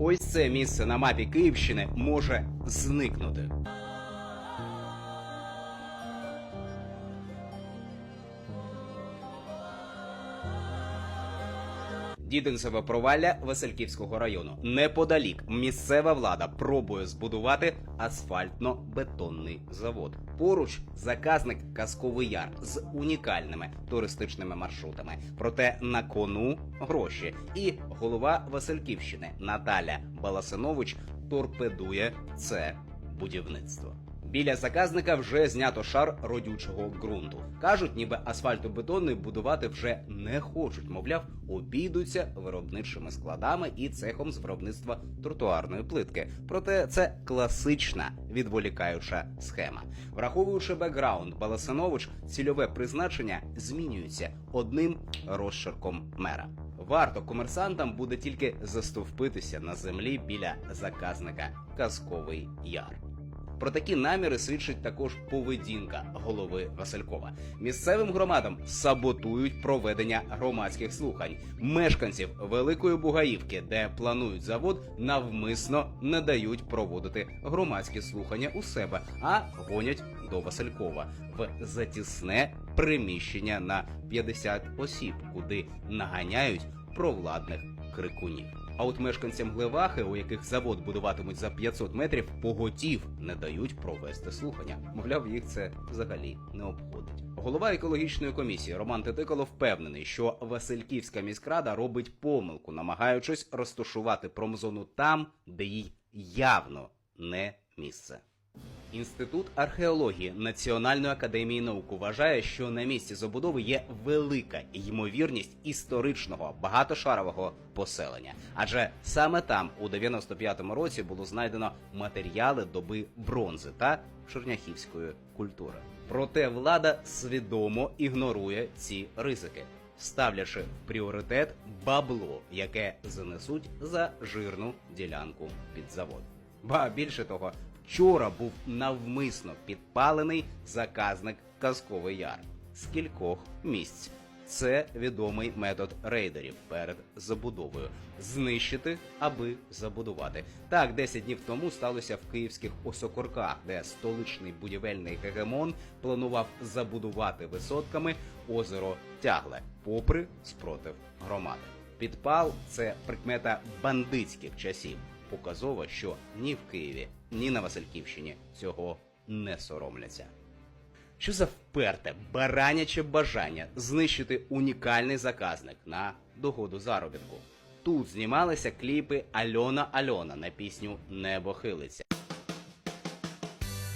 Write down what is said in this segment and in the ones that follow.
Ось це місце на мапі Київщини може зникнути. Діденцеве провалля Васильківського району. Неподалік місцева влада пробує збудувати асфальтно-бетонний завод. Поруч заказник Казковий Яр з унікальними туристичними маршрутами. Проте на кону гроші. І голова Васильківщини Наталя Баласинович торпедує це будівництво. Біля заказника вже знято шар родючого ґрунту. Кажуть, ніби асфальтобетонний будувати вже не хочуть. Мовляв, обійдуться виробничими складами і цехом з виробництва тротуарної плитки. Проте це класична відволікаюча схема. Враховуючи бекграунд, Баласинович цільове призначення змінюється одним розширком мера. Варто комерсантам буде тільки застовпитися на землі біля заказника Казковий Яр. Про такі наміри свідчить також поведінка голови Василькова. Місцевим громадам саботують проведення громадських слухань. Мешканців Великої Бугаївки, де планують завод, навмисно не дають проводити громадські слухання у себе, а гонять до Василькова в затісне приміщення на 50 осіб, куди наганяють провладних крикунів. А от мешканцям Глевахи, у яких завод будуватимуть за 500 метрів, поготів не дають провести слухання. Мовляв, їх це взагалі не обходить. Голова екологічної комісії Роман Тетикало впевнений, що Васильківська міськрада робить помилку, намагаючись розташувати промзону там, де їй явно не місце. Інститут археології Національної академії наук вважає, що на місці забудови є велика ймовірність історичного багатошарового поселення, адже саме там у 95-му році було знайдено матеріали доби бронзи та черняхівської культури. Проте влада свідомо ігнорує ці ризики, ставлячи в пріоритет бабло, яке занесуть за жирну ділянку під завод. Ба більше того, вчора був навмисно підпалений заказник Казковий Яр з кількох місць. Це відомий метод рейдерів перед забудовою знищити, аби забудувати. Так, 10 днів тому сталося в київських осокорках, де столичний будівельний гегемон планував забудувати висотками озеро Тягле, попри спротив громади. Підпал це прикмета бандитських часів. Показово, що ні в Києві, ні на Васильківщині цього не соромляться. Що за вперте бараняче бажання знищити унікальний заказник на догоду заробітку? Тут знімалися кліпи Альона Альона на пісню Небо хилиться.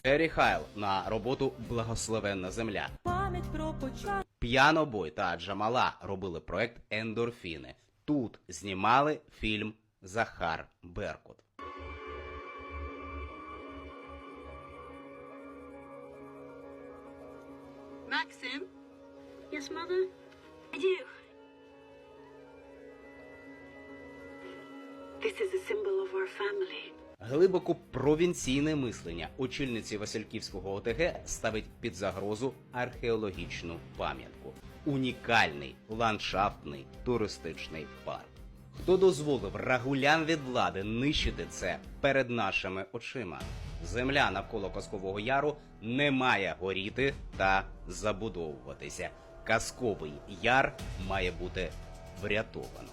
Ері Хайл на роботу Благословенна земля. пам'ять про початок. П'янобой та Джамала робили проект Ендорфіни. Тут знімали фільм Захар Беркут. Maxim? Yes, Mother? This is a symbol of our family. Глибоко провінційне мислення очільниці Васильківського ОТГ ставить під загрозу археологічну пам'ятку. Унікальний ландшафтний туристичний парк. Хто дозволив рагулян від влади нищити це перед нашими очима? Земля навколо Казкового Яру не має горіти та забудовуватися. Казковий яр має бути врятовано.